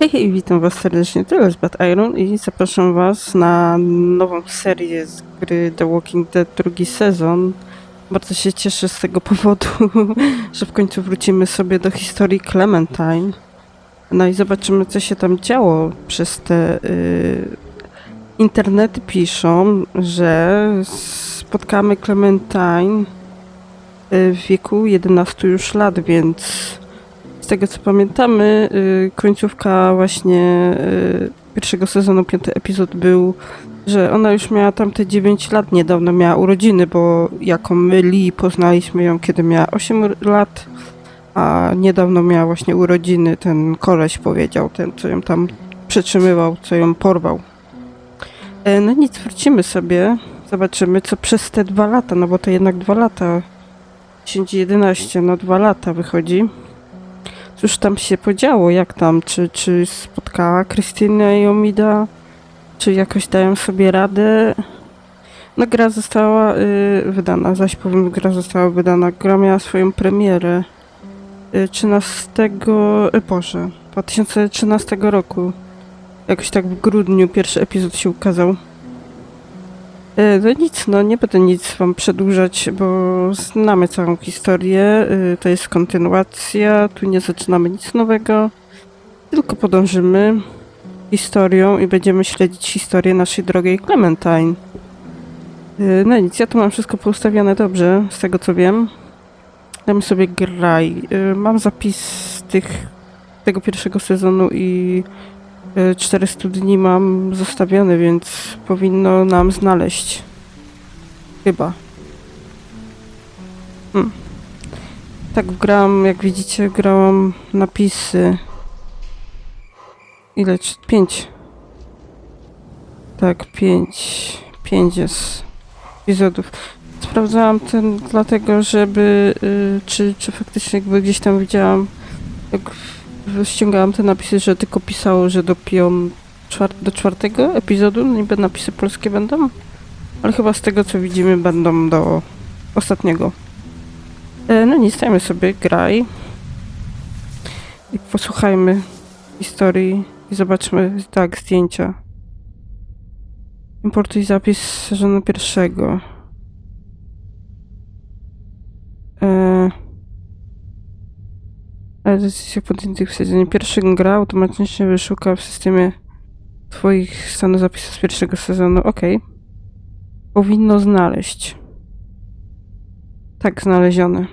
Hej, witam was serdecznie, to jest Bad Iron i zapraszam was na nową serię z gry The Walking Dead drugi sezon. Bardzo się cieszę z tego powodu, że w końcu wrócimy sobie do historii Clementine. No i zobaczymy, co się tam działo przez te... Y, internety piszą, że spotkamy Clementine y, w wieku 11 już lat, więc z tego co pamiętamy, y, końcówka właśnie y, pierwszego sezonu, piąty epizod był, że ona już miała tam te 9 lat, niedawno miała urodziny, bo jako my Lee poznaliśmy ją, kiedy miała 8 lat, a niedawno miała właśnie urodziny, ten koleś powiedział, ten co ją tam przetrzymywał, co ją porwał. E, No nic, wrócimy sobie, zobaczymy co przez te dwa lata, no bo to jednak dwa lata, 10-11, no dwa lata wychodzi. Cóż tam się podziało, jak tam, czy, czy spotkała Krystynę i Omida, czy jakoś dają sobie radę. No gra została y, wydana, zaś powiem, gra została wydana, gra miała swoją premierę y, 13, y, Boże, 2013 roku. Jakoś tak w grudniu pierwszy epizod się ukazał. E, No nic, no nie będę nic wam przedłużać, bo znamy całą historię. y, To jest kontynuacja, tu nie zaczynamy nic nowego, tylko podążymy historią i będziemy śledzić historię naszej drogiej Clementine. Y, No nic, ja tu mam wszystko poustawiane dobrze, z tego co wiem. Damy sobie graj. Mam zapis tych, tego pierwszego sezonu i 400 dni mam zostawiony, więc powinno nam znaleźć. Chyba. Hmm. Tak gram, jak widzicie, grałam napisy. Ile? Pięć. Tak, pięć. Pięć jest epizodów. Sprawdzałam ten dlatego, żeby y, czy, czy faktycznie jakby gdzieś tam widziałam, jak w- ściągałam te napisy, że tylko pisało, że do pią, czwar, do czwartego epizodu niby napisy polskie będą, ale chyba z tego co widzimy będą do ostatniego. E, no nic, dajmy sobie graj i posłuchajmy historii i zobaczmy, tak, zdjęcia. Importuj zapis sezonu pierwszego. E, ale decyzja podjętych w sezonie pierwszym gra automatycznie wyszuka w systemie twoich stanu zapisów z pierwszego sezonu. Okej. Powinno znaleźć. Tak, znalezione.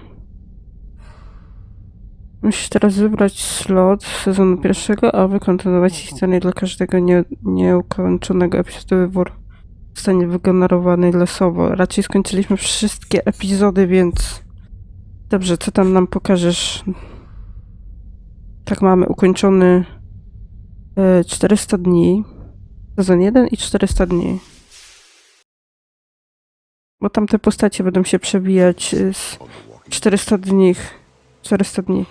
Musisz teraz wybrać slot sezonu pierwszego, aby kontynuować historię dla każdego nie, nieukończonego epizodu wybór zostanie wygenerowany losowo. Raczej skończyliśmy wszystkie epizody, więc... Dobrze, co tam nam pokażesz? Tak, mamy ukończony e, 400 dni. Sezon 1 i 400 dni. Bo tam te postacie będą się przewijać e, z 400 dni. 400 dni.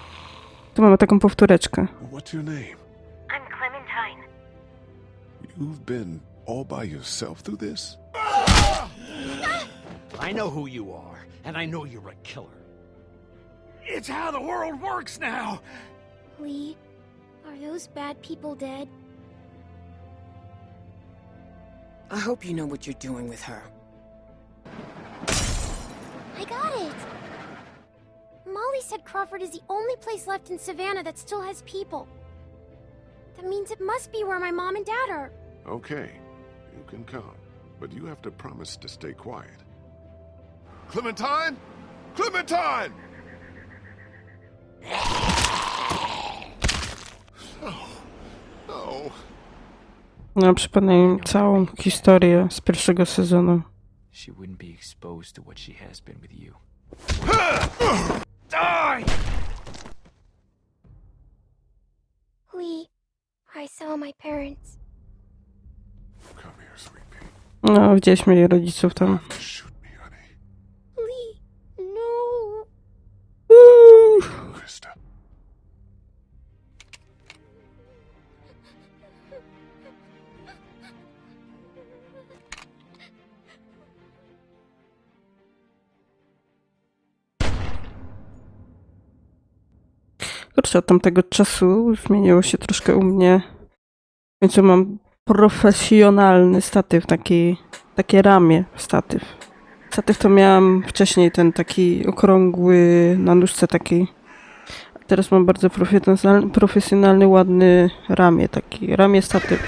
Tu mamy taką powtóreczkę. I'm Clementine. You've been all by yourself through this? I know who you are, and I know you're a killer. It's how the world works now! Lee, are those bad people dead? I hope you know what you're doing with her. I got it! Molly said Crawford is the only place left in Savannah that still has people. That means it must be where my mom and dad are. Okay, you can come, but you have to promise to stay quiet. Clementine? Clementine! No. Przypomnę im całą historię z pierwszego sezonu. she wouldn't be exposed to what she has been with you. Die! Lee, I saw my parents. Come here, sweet pea. No, widzieliśmy jej rodziców tam. Lepsze od tamtego czasu. Zmieniło się troszkę u mnie. W końcu mam profesjonalny statyw, taki, takie ramię statyw. Statyw to miałam wcześniej ten taki okrągły na nóżce taki. A Teraz mam bardzo profesjonalny, profesjonalny ładny ramię, taki ramię statyw.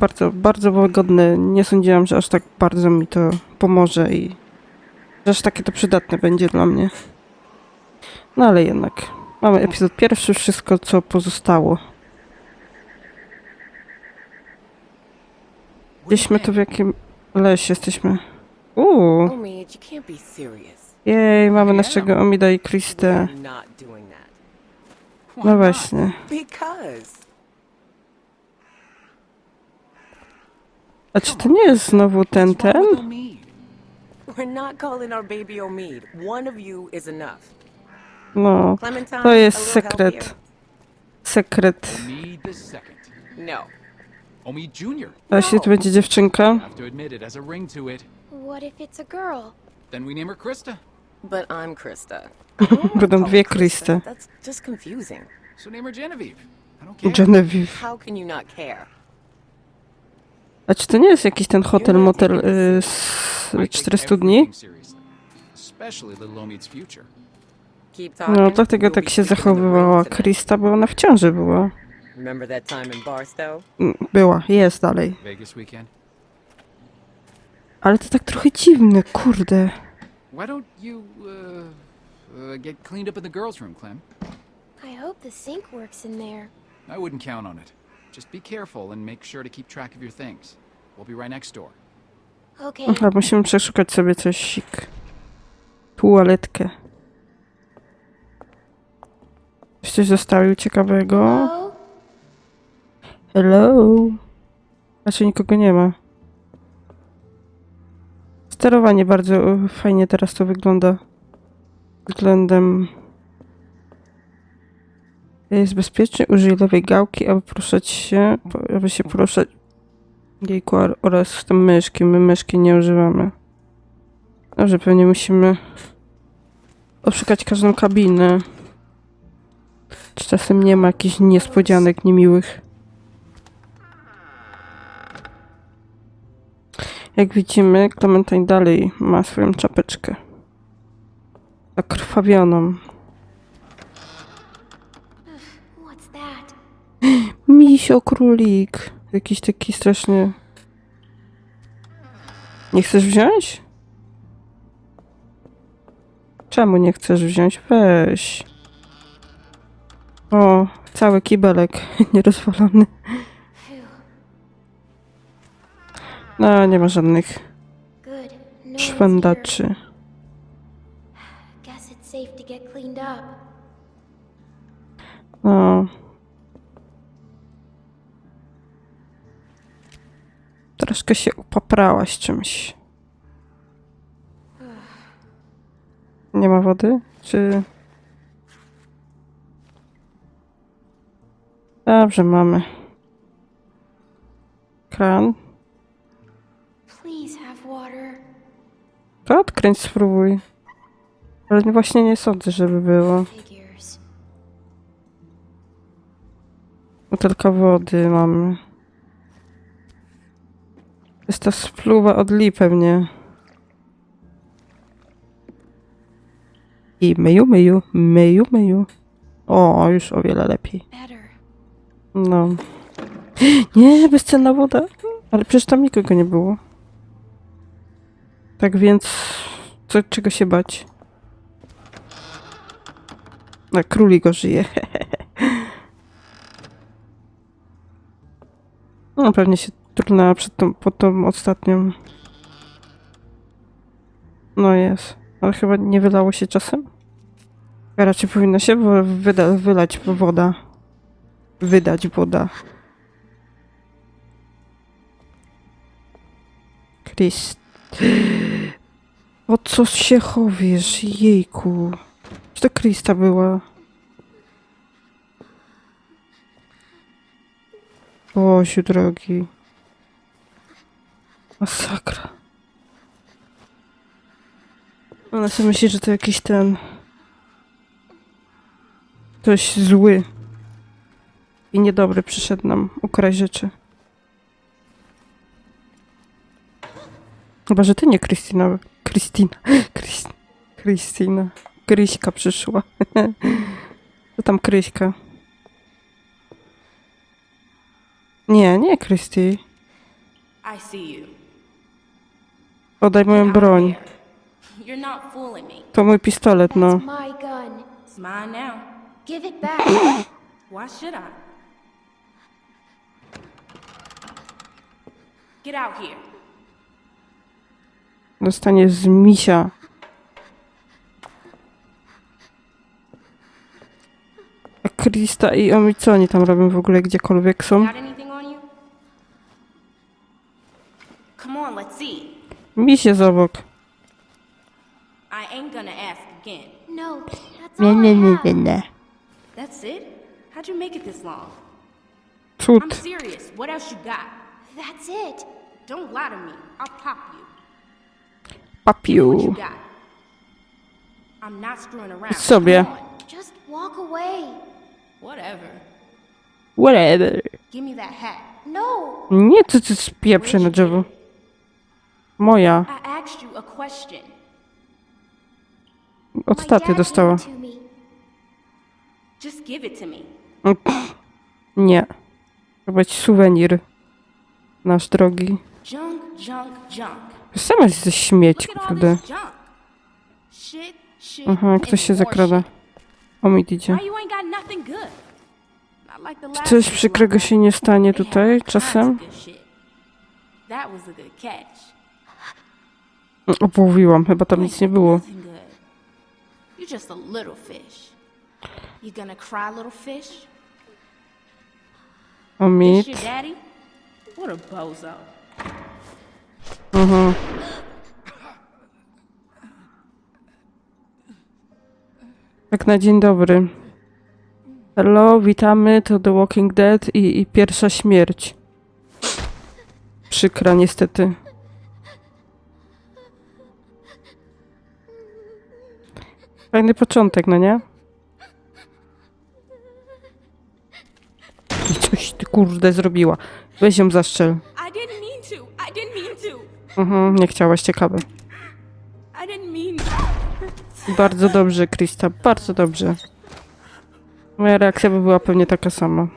Bardzo, bardzo wygodne. Nie sądziłam, że aż tak bardzo mi to pomoże i że aż takie to przydatne będzie dla mnie. No ale jednak. Mamy epizod pierwszy, wszystko co pozostało. Gdzieśmy tu w jakim lesie jesteśmy. Uuu, jej, mamy naszego Omida i Kristę. No właśnie. A czy to nie jest znowu ten, ten? We're not calling our baby Omid. One of you is enough. No, to jest a sekret. Sekret. Second. No. A jeśli to będzie dziewczynka? A a? Then we name her Krista. But I'm Krista. Będą dwie her Krysty. That's just confusing. So name her Genevieve. I don't care. Genevieve. How can you not care? A czy to nie jest jakiś ten hotel, motel y, z I take 400 dni? Especially little Omid's future. No, dlatego tak się zachowywała. Krista, bo ona w ciąży była. Mm, Była, jest dalej. Ale to tak trochę dziwne, kurde. Why don't you uh, uh, get cleaned up in the girls' room, Clem? I hope the sink works in there. I wouldn't count on it. Just be careful and make sure to keep track of your things. We'll be right next door. Okay. Aha, musimy przeszukać sobie coś sik. Tualetkę. Czy Coś zostawił ciekawego? Hello? Znaczy nikogo nie ma. Sterowanie bardzo e, fajnie teraz to wygląda. Względem... Jest bezpiecznie, użyj lewej gałki, aby poruszać się, aby się poruszać jejku, oraz tam myszki. My myszki nie używamy. Dobrze, pewnie musimy oszukać każdą kabinę. Czy czasem nie ma jakichś niespodzianek niemiłych? Jak widzimy, Clementine dalej ma swoją czapeczkę. Zakrwawioną. Misio królik. Jakiś taki strasznie... Nie chcesz wziąć? Czemu nie chcesz wziąć? Weź. O, cały kibelek nierozwalony. No, nie ma żadnych up. No. Troszkę się upaprałaś czymś. Nie ma wody? Czy... Dobrze, mamy. Kran. To odkręć, spróbuj. Ale właśnie nie sądzę, żeby było. Butelka wody mamy. Jest to spluwa od Lee pewnie. I myju, myju, myju, myju. O, już o wiele lepiej. No. Nie, bezcenna woda. Ale przecież tam nikogo nie było. Tak więc, co, czego się bać? Na króli go żyje. No, pewnie się trudnęła przed tą, pod tą ostatnią. No jest. Ale chyba nie wylało się czasem? Raczej powinno się wyda, wylać woda. Wydać woda. Chris. O co się chowiesz? Jejku. Czy to Krista była? Boziu drogi. Masakra. Ona sobie myśli, że to jakiś ten... Ktoś zły i niedobry przyszedł nam ukraść rzeczy. Chyba, że ty nie Krystyna. Krystyna. Krys- Krystyna. Kryśka przyszła. Co tam Kryśka? Nie, nie Krysty. Oddaj moją broń. To mój pistolet, no. Give it back. Why should I? Get out here. Dostanie z misia. A Krista i Omi, co oni tam robią w ogóle gdziekolwiek są? Got anything on you? Come on, let's see. Miś jest obok. I ain't gonna ask again. No, that's all I have. nie. That's it? How'd you make it this long? I'm Cud. serious. What else you got? That's it. Don't lie to me. I'll pop you. What you? I'm not screwing around. Sobie. Just walk away. Whatever. Whatever. Give me that hat. No, Nie, ty, ty spieprzę na drzewo. Moja. I asked you a question. Od taty dostała. Just give it to me. Nie. To być suwenir. Nasz drogi. Sama jesteś śmieć, kurde. Aha, ktoś się zakrada. shit. Omid idzie. Czy coś przykrego się nie stanie tutaj czasem? Opowiłam, chyba tam nic nie było. Nothing good. What a bozo. Mhm. Tak na dzień dobry. Hello, witamy, to The Walking Dead i, i pierwsza śmierć. Przykra niestety. Fajny początek, no nie? I coś ty kurde zrobiła. Weź ją zaszczel. I didn't mean to. I didn't mean to. Mhm, nie chciałaś, ciekawe. I didn't mean Bardzo dobrze, Krista, bardzo dobrze. Moja reakcja by była pewnie taka sama.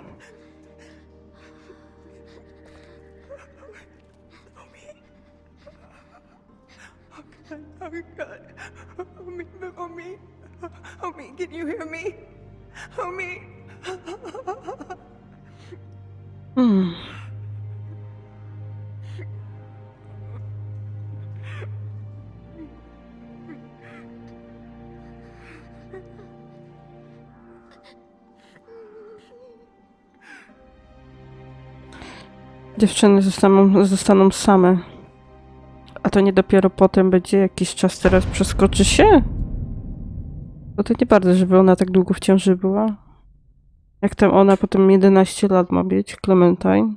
Dziewczyny zostaną, zostaną same. A to nie dopiero potem będzie jakiś czas teraz przeskoczy się? No to nie bardzo, żeby ona tak długo w ciąży była. Jak tam ona potem 11 lat ma mieć, Clementine.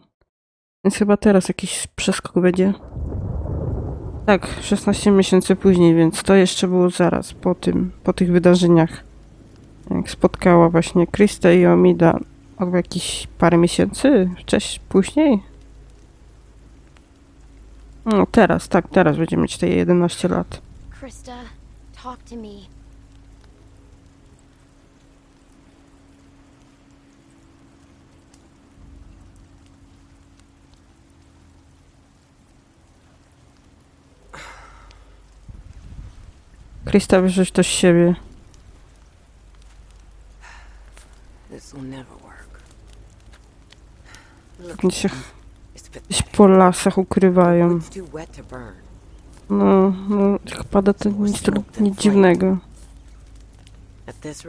Więc chyba teraz jakiś przeskok będzie. Tak, 16 miesięcy później, więc to jeszcze było zaraz po tym, po tych wydarzeniach. Jak spotkała właśnie Krista i Omida albo jakieś parę miesięcy wcześniej, później. No teraz, tak, teraz będzie mieć te 11 lat. Krista, talk to me. Krista wyrzuć to z siebie. This will never work. Look, Oni się it's gdzieś pathetic. Po lasach ukrywają. No, no jak pada to nic, to nic dziwnego.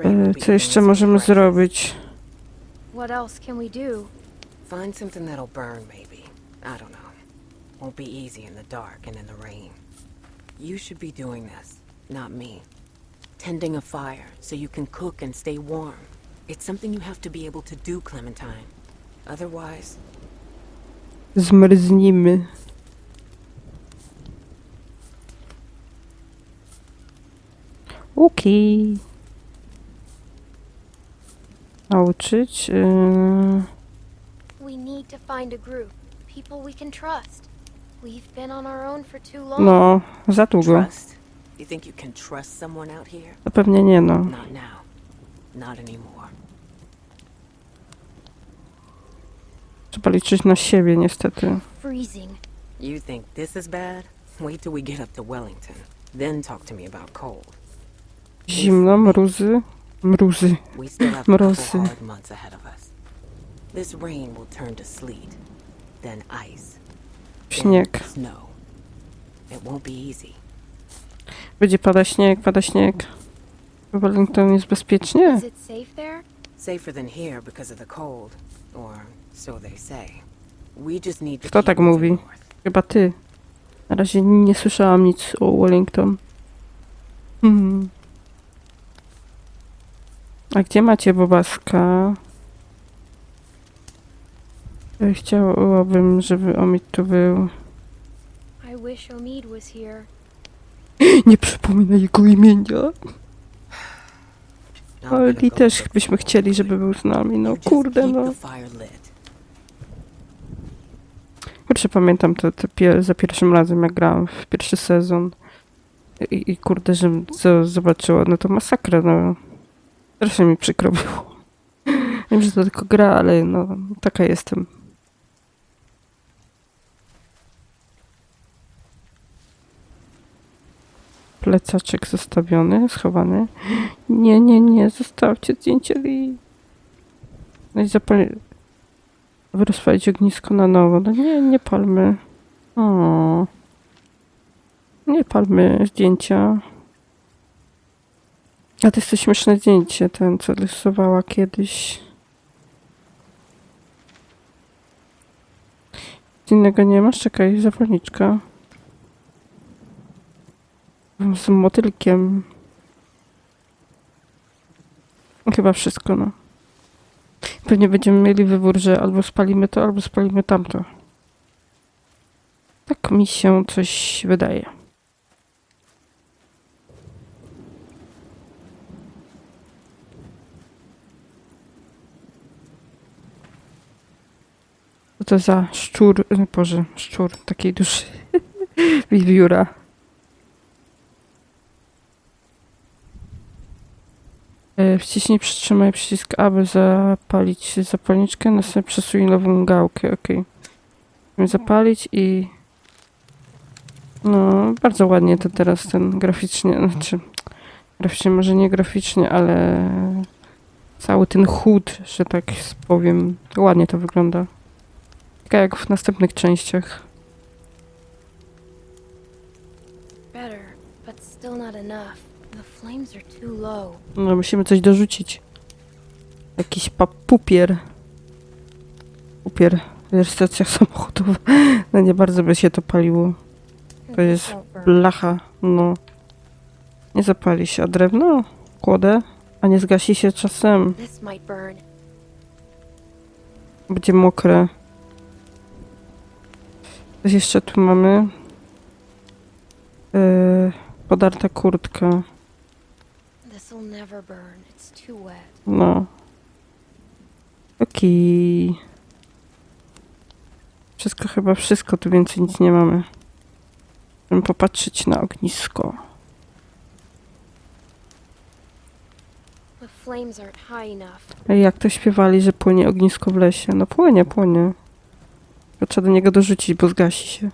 E, co jeszcze możemy zrobić? What else can we do? Find something that'll burn, maybe. I don't know. Won't be easy in the dark and in the rain. You should be doing this, not me. Tending a fire so you can cook and stay warm. It's something you have to be able to do, Clementine. Otherwise, Zmrznimy. Okej. nauczyć. Yy, We need to find a group. People we can trust. We've been on our own for too long. no, za długo. Trust? You think you can trust someone out here? To pewnie nie no. Not now. Not anymore. Trzeba liczyć na siebie niestety. Freezing. You think this is bad? Wait till we get up to Wellington. Then talk to me about cold. Zimno, mrózy, mrózy. We still have a couple Mrozy. hard months ahead of us. This rain will turn to sleet, then ice, then Śnieg. snow. It won't be easy. Będzie pada śnieg, pada śnieg. W Wellington jest bezpiecznie? Is it safe there? Safer than here because of the cold, or so they say. We just need to Kto tak mówi? Chyba ty. Na razie nie słyszałam nic o Wellington. Hmm. A gdzie macie Bobaska? Chciałabym, żeby Omid tu był. I wish Omid was here. Nie przypominaj jego imienia. I'm Ale też byśmy chcieli, żeby był z nami. No kurde, no. Kurczę, pamiętam to, to pie za pierwszym razem, jak grałam w pierwszy sezon. I, i kurde, że zobaczyła, no to masakra, no. Strasznie mi przykro było. Wiem, że to tylko gra, ale no, taka jestem. Plecaczek zostawiony, schowany. Nie, nie, nie, zostawcie zdjęcie. No i zapal... Aby rozpalić ognisko na nowo. No nie, nie palmy. O. Nie palmy zdjęcia. A to jest to śmieszne zdjęcie, ten co rysowała kiedyś. Innego nie masz? Czekaj, zapalniczka. Z motylkiem. Chyba wszystko, no. Pewnie będziemy mieli wybór, że albo spalimy to, albo spalimy tamto. Tak mi się coś wydaje. Co to za szczur, e, Boże, szczur takiej duszy. Wiewióra. Wciśnij, przytrzymaj przycisk A, zapalić zapalniczkę, następnie przesuń lewą gałkę, ok. Zapalić i... No, bardzo ładnie to teraz ten graficznie, znaczy... Graficznie może nie graficznie, ale... Cały ten chód, że tak powiem, ładnie to wygląda. Tak jak w następnych częściach. Better, but still not enough. No, musimy coś dorzucić. Jakiś papupier. Pupier. Wiesz, stacja samochodowa. No nie bardzo by się to paliło. To jest blacha. No. Nie zapali się. A drewno? Kłodę? A nie zgasi się czasem. Będzie mokre. Coś jeszcze tu mamy. Yy, podarta kurtka. This'll never burn. It's too wet. No. Okej. Wszystko chyba wszystko, tu więcej nic nie mamy. Chcemy popatrzeć na ognisko. Ej, Jak to śpiewali, że płynie ognisko w lesie? No płynie, płynie. Trzeba do niego dorzucić, bo zgasi się.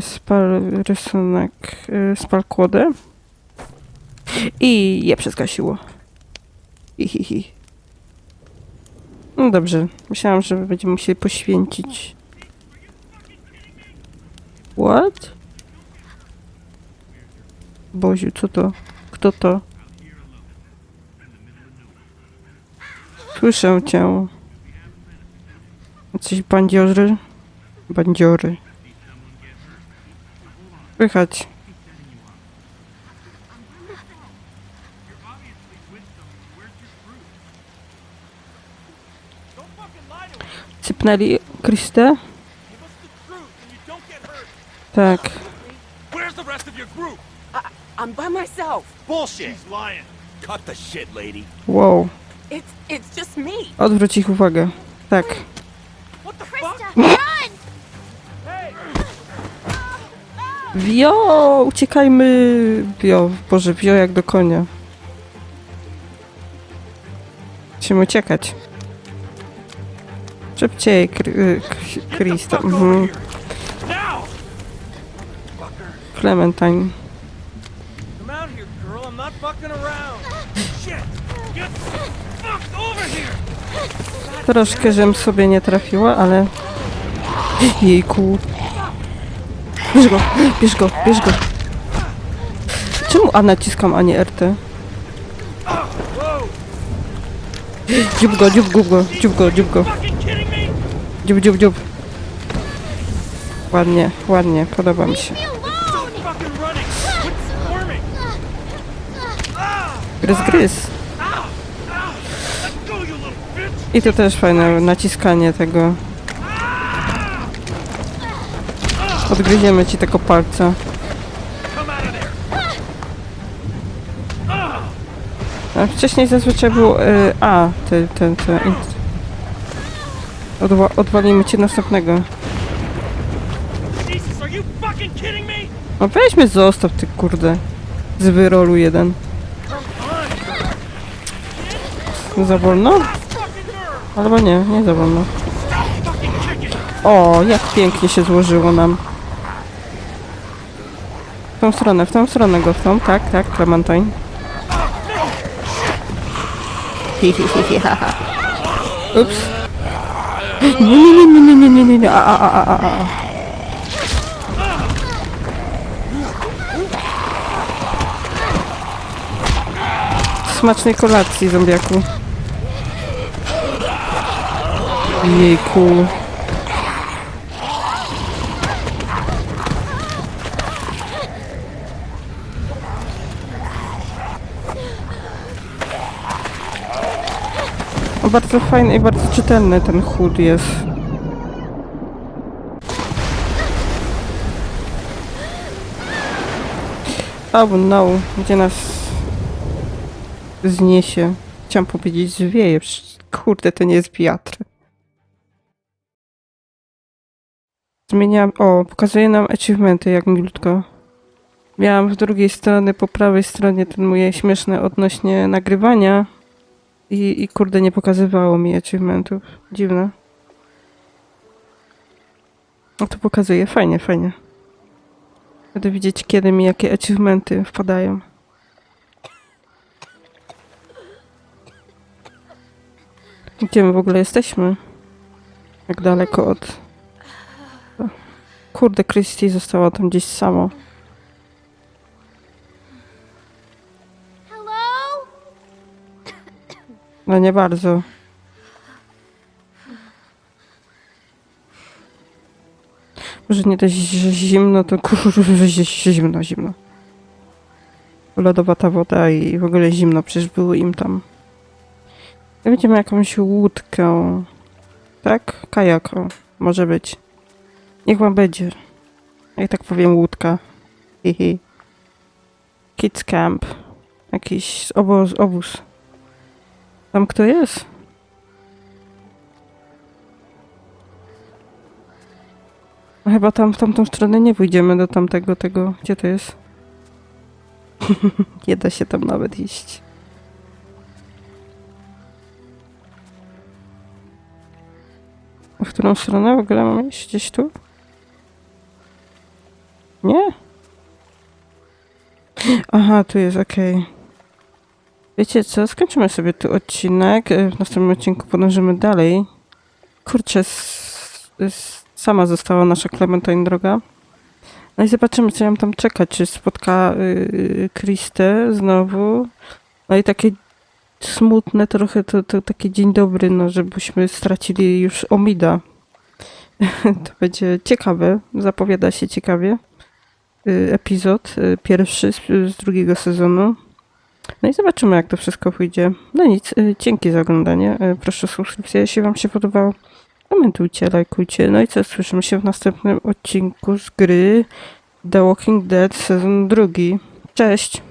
Spal rysunek, e, spal kłodę. I je hi, hi. No dobrze, myślałam, że będziemy musieli poświęcić. What? Boziu, co to? Kto to? Słyszę cię. Jacyś bandziory? Bandziory. Słychać. Sypnęli Kristę? Tak. Where's the rest of your group? I'm by myself. bullshit. She's lying. Cut the shit, lady. Wow. It's it's just me. Odwróć ich uwagę. Tak. Wio! Uciekajmy! Wio. Boże, wio jak do konia. Musimy uciekać. Szybciej, y, Krista. Mhm. Clementine. Troszkę, żem sobie nie trafiła, ale... Jejku. Bierz go, bierz go, bierz go. Czemu A naciskam, a nie RT? Dziób go, dziób go, dziób go, dziób go. Dziób, dziób, dziób. Ładnie, ładnie, podoba mi się. Gryz, gryz. I to też fajne naciskanie tego. Odgryziemy ci tego palca. A wcześniej zazwyczaj było y, A, te, te, te. int- Odwa odwalimy ci następnego. No weźmy zostaw ty kurde. Z wyrolu jeden. Za wolno? Albo nie, nie za wolno. O, jak pięknie się złożyło nam. W tą stronę, w tą stronę go, w tą, tak, tak, Clementine. Hi, hi, hi, hi, ha, ha. Ups. Nie, nie, nie, nie, nie, nie, nie, nie, a, a, a, a, a. Smacznej kolacji, zombiaku. Jejku. Bardzo fajny i bardzo czytelny ten chód jest. Oh no, gdzie nas zniesie? Chciałam powiedzieć zwieje, przecież kurde, to nie jest wiatr. Zmieniam, o, pokazuje nam achievementy, jak milutko. Miałam z drugiej strony, po prawej stronie ten mój śmieszny odnośnie nagrywania i, i kurde nie pokazywało mi achievementów. Dziwne. No to pokazuje, fajnie, fajnie. Będę widzieć kiedy mi jakie achievementy wpadają. Gdzie my w ogóle jesteśmy? Jak daleko od... Kurde, Christy została tam gdzieś sama. No nie bardzo. Może nie dość że zimno, to kurde zimno, zimno. Lodowata woda i w ogóle zimno, przecież było im tam. Będziemy jakąś łódkę. Tak? Kajak, o, może być. Niech wam będzie. Jak tak powiem, łódka. Hihi. Kids Camp. Jakiś obóz, obóz. Tam kto jest? Chyba tam w tamtą stronę nie pójdziemy do tamtego, tego, gdzie to jest? nie da się tam nawet iść. A w którą stronę w ogóle mam iść? Gdzieś tu? Nie? Aha, tu jest, okej. Wiecie co, skończymy sobie tu odcinek. e, W następnym odcinku podążymy dalej. Kurczę, sama została nasza Clementine droga. No i zobaczymy, co ją tam czeka. Czy spotka y, Kristę znowu. No i takie smutne trochę, to, to taki dzień dobry, no żebyśmy stracili już Omida. to będzie ciekawe, zapowiada się ciekawie. Y, epizod y, pierwszy z, z drugiego sezonu. No i zobaczymy, jak to wszystko pójdzie. No nic, y, dzięki za oglądanie. Y, Proszę o subskrypcję, jeśli Wam się podobało. Komentujcie, lajkujcie. No i co, słyszymy się w następnym odcinku z gry The Walking Dead sezon drugi. Cześć!